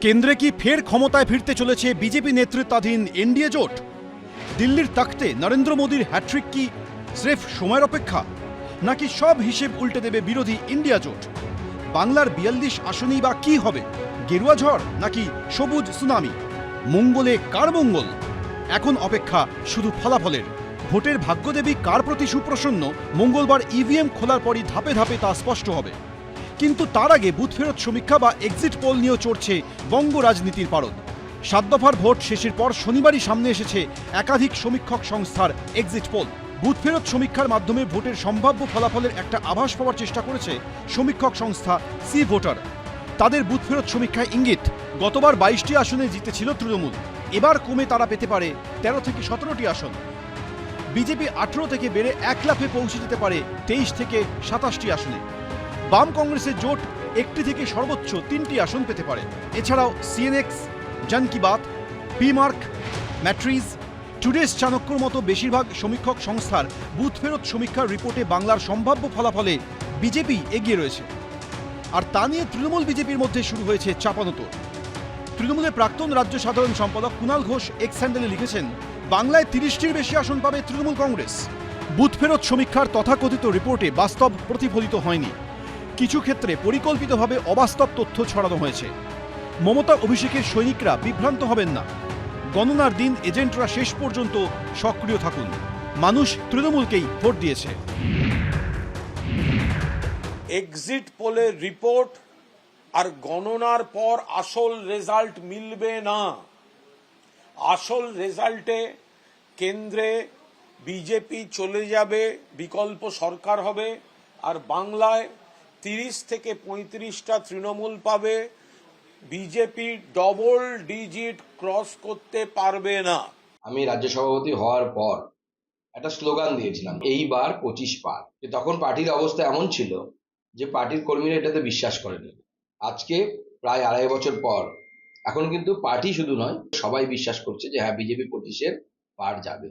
কেন্দ্রে কি ফের ক্ষমতায় ফিরতে চলেছে বিজেপি নেতৃত্বাধীন এনডিএ জোট? দিল্লির তাকতে নরেন্দ্র মোদীর হ্যাট্রিক কি স্রেফ সময়ের অপেক্ষা? নাকি সব হিসেব উল্টে দেবে বিরোধী ইন্ডিয়া জোট? বাংলার বিয়াল্লিশ আসনেই বা কি হবে? গেরুয়া ঝড় নাকি সবুজ সুনামি? মঙ্গলে কার মঙ্গল? এখন অপেক্ষা শুধু ফলাফলের। ভোটের ভাগ্যদেবী কার প্রতি সুপ্রসন্ন? মঙ্গলবার ইভিএম খোলার পরই ধাপে ধাপে তা স্পষ্ট হবে। কিন্তু তার আগে বুথ ফেরত সমীক্ষা বা এক্সিট পোল নিয়েও চড়ছে বঙ্গ রাজনীতির পারদ। সাত দফার ভোট শেষের পর শনিবারই সামনে এসেছে একাধিক সমীক্ষক সংস্থার এক্সিট পোল বুথ ফেরত সমীক্ষার মাধ্যমে ভোটের সম্ভাব্য ফলাফলের একটা আভাস পাওয়ার চেষ্টা করেছে সমীক্ষক সংস্থা সি ভোটার। তাদের বুথ ফেরত সমীক্ষায় ইঙ্গিত, গতবার বাইশটি আসনে জিতেছিল তৃণমূল, এবার কমে তারা পেতে পারে তেরো থেকে সতেরোটি আসন। বিজেপি আঠেরো থেকে বেড়ে এক লাফে পৌঁছে যেতে পারে তেইশ থেকে সাতাশটি আসনে। বাম কংগ্রেসের জোট একটি থেকে সর্বোচ্চ তিনটি আসন পেতে পারে। এছাড়াও সিএনএক্স জন কি বাত পিমার্ক ম্যাট্রিজ টুডেস চাণক্যর মতো বেশিরভাগ সমীক্ষক সংস্থার বুথ ফেরত সমীক্ষার রিপোর্টে বাংলার সম্ভাব্য ফলাফলে বিজেপি এগিয়ে রয়েছে। আর তা নিয়ে তৃণমূল বিজেপির মধ্যে শুরু হয়েছে চাপানোতর তৃণমূলের প্রাক্তন রাজ্য সাধারণ সম্পাদক কুণাল ঘোষ এক্স হ্যান্ডেলে লিখেছেন, বাংলায় তিরিশটির বেশি আসন পাবে তৃণমূল কংগ্রেস। বুথ ফেরত সমীক্ষার তথাকথিত রিপোর্টে বাস্তব প্রতিফলিত হয়নি। কিছু ক্ষেত্রে পরিকল্পিতভাবে অবাস্তব তথ্য ছড়ানো হয়েছে। মমতা অভিষেকের সৈনিকরা বিভ্রান্ত হবেন না। গণনার দিন এজেন্টরা শেষ পর্যন্ত সক্রিয় থাকুন। মানুষ তৃণমূলকেই ভোট দিয়েছে। এক্সিট পোলের রিপোর্ট আর গণনার পর আসল রেজাল্ট মিলবে না। আসল রেজাল্টে কেন্দ্রে বিজেপি চলে যাবে, বিকল্প সরকার হবে, আর বাংলায় তিরিশ থেকে পঁয়ত্রিশটা তৃণমূল পাবে। বিজেপি ডবল ডিজিট ক্রস করতে পারবে না। আমি রাজ্য সভাপতি হওয়ার পর একটা স্লোগান দিয়েছিলাম এইবার পঁচিশ পার। যে তখন পার্টির অবস্থা এমন ছিল যে পার্টির কর্মীরা এটাতে বিশ্বাস করেনি। আজকে প্রায় আড়াই বছর পর এখন কিন্তু পার্টি শুধু নয় সবাই বিশ্বাস করছে যে হ্যাঁ বিজেপি পঁচিশের পার যাবে।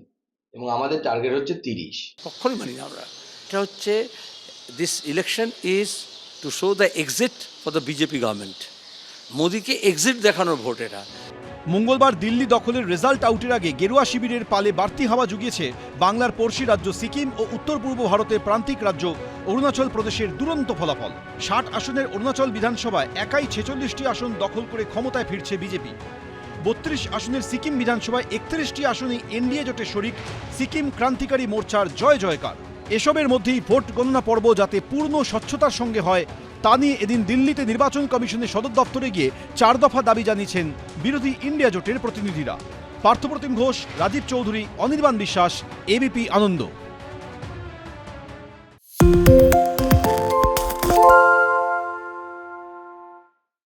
এবং আমাদের টার্গেট হচ্ছে তিরিশ। কখনোই মানি না আমরা এটা হচ্ছে this election is to show the exit for the BJP government মোদিকে এক্সিট দেখানোর ভোট এটা। মঙ্গলবার দিল্লি দখলের রেজাল্ট আউটের আগে গেরুয়া শিবিরের পালে বাড়তি হাওয়া জুগিয়েছে বাংলার পড়শি রাজ্য সিকিম ও উত্তর পূর্ব ভারতের প্রান্তিক রাজ্য অরুণাচল প্রদেশের দুরন্ত ফলাফল। ষাট আসনের অরুণাচল বিধানসভায় একাই ছেচল্লিশটি আসন দখল করে ক্ষমতায় ফিরছে বিজেপি বত্রিশ আসনের সিকিম বিধানসভায় একত্রিশটি আসনে এনডিএ জোটের শরিক, সিকিম ক্রান্তিকারী মোর্চার জয় জয়কার এসবের মধ্যেই ভোট গণনা পর্ব যাতে পূর্ণ স্বচ্ছতার সঙ্গে হয়, তা নিয়ে এদিন দিল্লিতে নির্বাচন কমিশনের সদর দপ্তরে গিয়ে চার দফা দাবি জানিয়েছেন বিরোধী ইন্ডিয়া জোটের প্রতিনিধিরা। পার্থপ্রতিম ঘোষ, রাজীব চৌধুরী, অনির্বাণ বিশ্বাস, এবিপি আনন্দ।